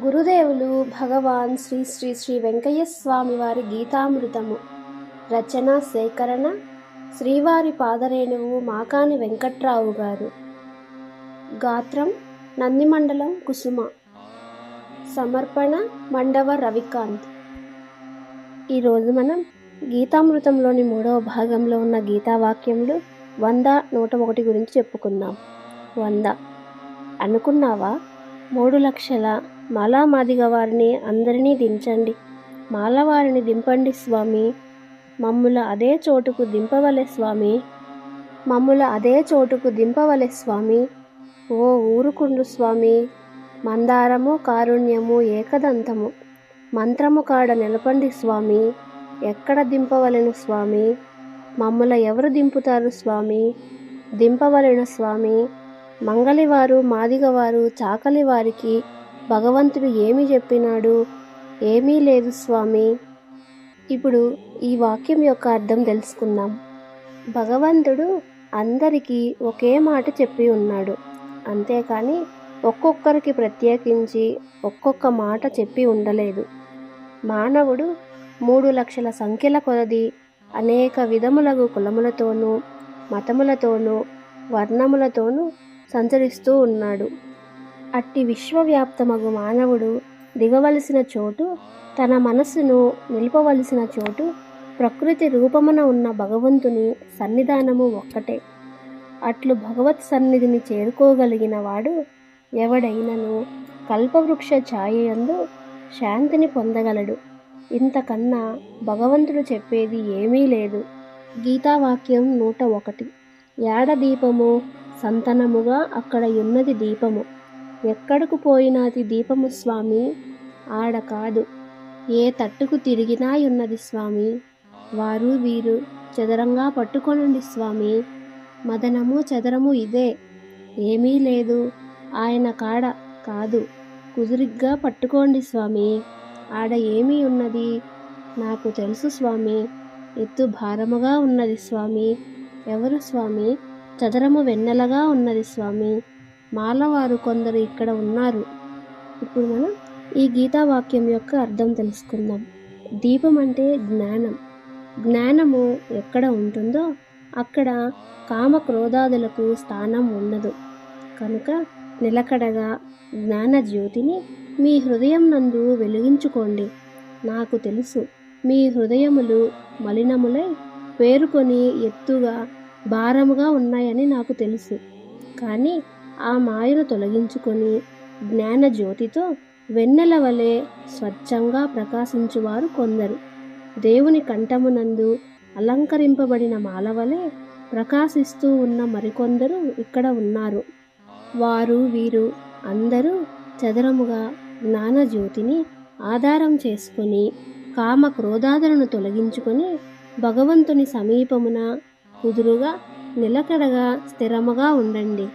గురుదేవులు భగవాన్ శ్రీ శ్రీ శ్రీ వెంకయ్య స్వామి వారి గీతామృతము. రచన సేకరణ శ్రీవారి పాదరేణువు మాకాని వెంకట్రావు గారు. గాత్రం నందిమండలం కుసుమ. సమర్పణ మండవ రవికాంత్. ఈరోజు మనం గీతామృతంలోని మూడవ భాగంలో ఉన్న గీతావాక్యములు వంద నూట ఒకటి గురించి చెప్పుకుందాం. వంద. అనుకున్నావా? మూడు లక్షల మాలామాదిగ వారిని అందరినీ దించండి. మాలవారిని దింపండి స్వామి. మమ్ముల అదే చోటుకు దింపవలె స్వామి. మమ్ముల అదే చోటుకు దింపవలె స్వామి. ఓ ఊరుకుండు స్వామి. మందారము కారుణ్యము ఏకదంతము. మంత్రము కాడ నిలపండి స్వామి. ఎక్కడ దింపవలెను స్వామి? మమ్మల ఎవరు దింపుతారు స్వామి? దింపవలెను స్వామి. మంగలివారు మాదిగవారు చాకలి వారికి భగవంతుడు ఏమి చెప్పినాడు? ఏమీ లేదు స్వామి. ఇప్పుడు ఈ వాక్యం యొక్క అర్థం తెలుసుకుందాం. భగవంతుడు అందరికీ ఒకే మాట చెప్పి ఉన్నాడు. అంతేకాని ఒక్కొక్కరికి ప్రత్యేకించి ఒక్కొక్క మాట చెప్పి ఉండలేదు. మానవుడు మూడు లక్షల సంఖ్యల కొలది అనేక విధములగు కులములతోనూ మతములతోనూ వర్ణములతోనూ సంచరిస్తూ ఉన్నాడు. అట్టి విశ్వవ్యాప్తమగు మానవుడు దిగవలసిన చోటు తన మనస్సును నిలుపవలసిన చోటు ప్రకృతి రూపమున ఉన్న భగవంతుని సన్నిధానము ఒక్కటే. అట్లు భగవత్ సన్నిధిని చేరుకోగలిగిన వాడు ఎవడైనను కల్పవృక్ష ఛాయయందు శాంతిని పొందగలడు. ఇంతకన్నా భగవంతుడు చెప్పేది ఏమీ లేదు. గీతావాక్యం నూట ఒకటి. ఏడ దీపము? సంతనముగా అక్కడ ఉన్నది దీపము. ఎక్కడకు పోయినాది దీపము స్వామి? ఆడ కాదు. ఏ తట్టుకు తిరిగినా ఉన్నది స్వామి? వారు వీరు చదరంగా పట్టుకొనండి స్వామి. మదనము చదరము ఇదే. ఏమీ లేదు. ఆయన కాడ కాదు. కుదురిగ్గా పట్టుకోండి స్వామి. ఆడ ఏమీ ఉన్నది? నాకు తెలుసు స్వామి. ఎత్తు భారముగా ఉన్నది స్వామి. ఎవరు స్వామి? చదరము వెన్నెలగా ఉన్నది స్వామి. మాలవారు కొందరు ఇక్కడ ఉన్నారు. ఇప్పుడు మనం ఈ గీతావాక్యం యొక్క అర్థం తెలుసుకుందాం. దీపం అంటే జ్ఞానం. జ్ఞానము ఎక్కడ ఉంటుందో అక్కడ కామ క్రోధాదులకు స్థానం ఉండదు కనుక నిలకడగా జ్ఞాన జ్యోతిని మీ హృదయం నందు వెలిగించుకోండి. నాకు తెలుసు మీ హృదయములు మలినములై పేరుకొని ఎత్తుగా భారముగా ఉన్నాయని నాకు తెలుసు. కానీ ఆ మాయను తొలగించుకొని జ్ఞాన జ్యోతితో వెన్నెల వలె స్వచ్ఛంగా ప్రకాశించువారు కొందరు. దేవుని కంఠమునందు అలంకరింపబడిన మాల వలె ప్రకాశిస్తూ ఉన్న మరికొందరు ఇక్కడ ఉన్నారు. వారు వీరు అందరూ చదరముగా జ్ఞానజ్యోతిని ఆధారం చేసుకొని కామ క్రోధాదులను తొలగించుకొని భగవంతుని సమీపమున కుదురుగా నిలకడగా స్థిరముగా ఉండండి.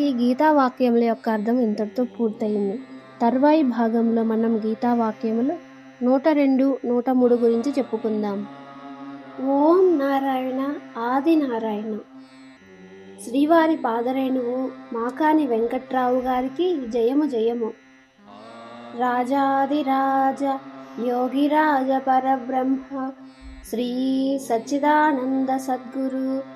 ఈ గీతావాక్యముల యొక్క అర్థం ఇంతటితో పూర్తయింది. తర్వాయి భాగంలో మనం గీతావాక్యములు నూట రెండు నూట మూడు గురించి చెప్పుకుందాం. ఓం నారాయణ ఆది నారాయణ. శ్రీవారి పాదరేణువు మాకాని వెంకట్రావు గారికి జయము జయము. రాజాదిరాజ యోగిరాజ పరబ్రహ్మ శ్రీ సచ్చిదానంద సద్గురు